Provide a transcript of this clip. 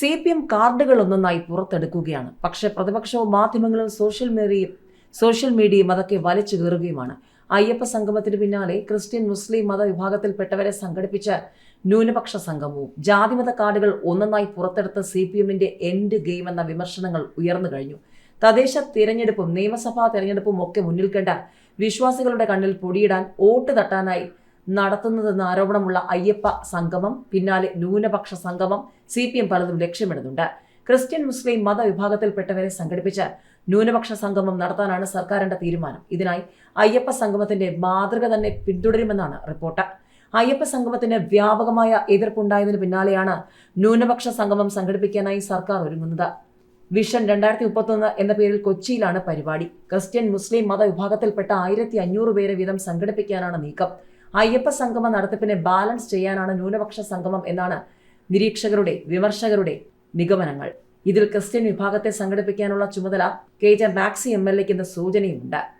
C P M കാർഡുകൾ ഒന്നൊന്നായി പുറത്തെടുക്കുകയാണ്. പക്ഷെ പ്രതിപക്ഷവും മാധ്യമങ്ങളും സോഷ്യൽ മീഡിയയും സോഷ്യൽ മീഡിയയും അതൊക്കെ വലിച്ചു കീറുകയുമാണ്. അയ്യപ്പ സംഗമത്തിന് പിന്നാലെ ക്രിസ്ത്യൻ മുസ്ലിം മതവിഭാഗത്തിൽപ്പെട്ടവരെ സംഘടിപ്പിച്ച ന്യൂനപക്ഷ സംഗമവും ജാതിമത കാർഡുകൾ ഒന്നൊന്നായി പുറത്തെടുത്ത സി പി എമ്മിന്റെ എൻഡ് ഗെയിം എന്ന വിമർശനങ്ങൾ ഉയർന്നു കഴിഞ്ഞു. തദ്ദേശ തിരഞ്ഞെടുപ്പും നിയമസഭാ തെരഞ്ഞെടുപ്പും ഒക്കെ മുന്നിൽ കണ്ട വിശ്വാസികളുടെ കണ്ണിൽ പൊടിയിടാൻ വോട്ട് തട്ടാനായി നടത്തുന്നതെന്ന ആരോപണമുള്ള അയ്യപ്പ സംഗമം പിന്നാലെ ന്യൂനപക്ഷ സംഗമം സി പി എം പലതും ലക്ഷ്യമിടുന്നുണ്ട്. ക്രിസ്ത്യൻ മുസ്ലിം മതവിഭാഗത്തിൽപ്പെട്ടവരെ സംഘടിപ്പിച്ച് ന്യൂനപക്ഷ സംഗമം നടത്താനാണ് സർക്കാരിന്റെ തീരുമാനം. ഇതിനായി അയ്യപ്പ സംഗമത്തിന്റെ മാതൃക തന്നെ പിന്തുടരുമെന്നാണ് റിപ്പോർട്ട്. അയ്യപ്പ സംഗമത്തിന് വ്യാപകമായ എതിർപ്പുണ്ടായതിനു പിന്നാലെയാണ് ന്യൂനപക്ഷ സംഗമം സംഘടിപ്പിക്കാനായി സർക്കാർ ഒരുങ്ങുന്നത്. വിഷൻ രണ്ടായിരത്തി മുപ്പത്തൊന്ന് എന്ന പേരിൽ കൊച്ചിയിലാണ് പരിപാടി. ക്രിസ്ത്യൻ മുസ്ലിം മതവിഭാഗത്തിൽപ്പെട്ട ആയിരത്തി അഞ്ഞൂറ് പേരെ വീതം സംഘടിപ്പിക്കാനാണ് നീക്കം. അയ്യപ്പ സംഗമ നടത്തിപ്പിനെ ബാലൻസ് ചെയ്യാനാണ് ന്യൂനപക്ഷ സംഗമം എന്നാണ് നിരീക്ഷകരുടെ വിമർശകരുടെ നിഗമനങ്ങൾ. ഇതിൽ ക്രിസ്ത്യൻ വിഭാഗത്തെ സംഘടിപ്പിക്കാനുള്ള ചുമതല K J Maxi M L എക്ക് എന്ന സൂചനയുമുണ്ട്.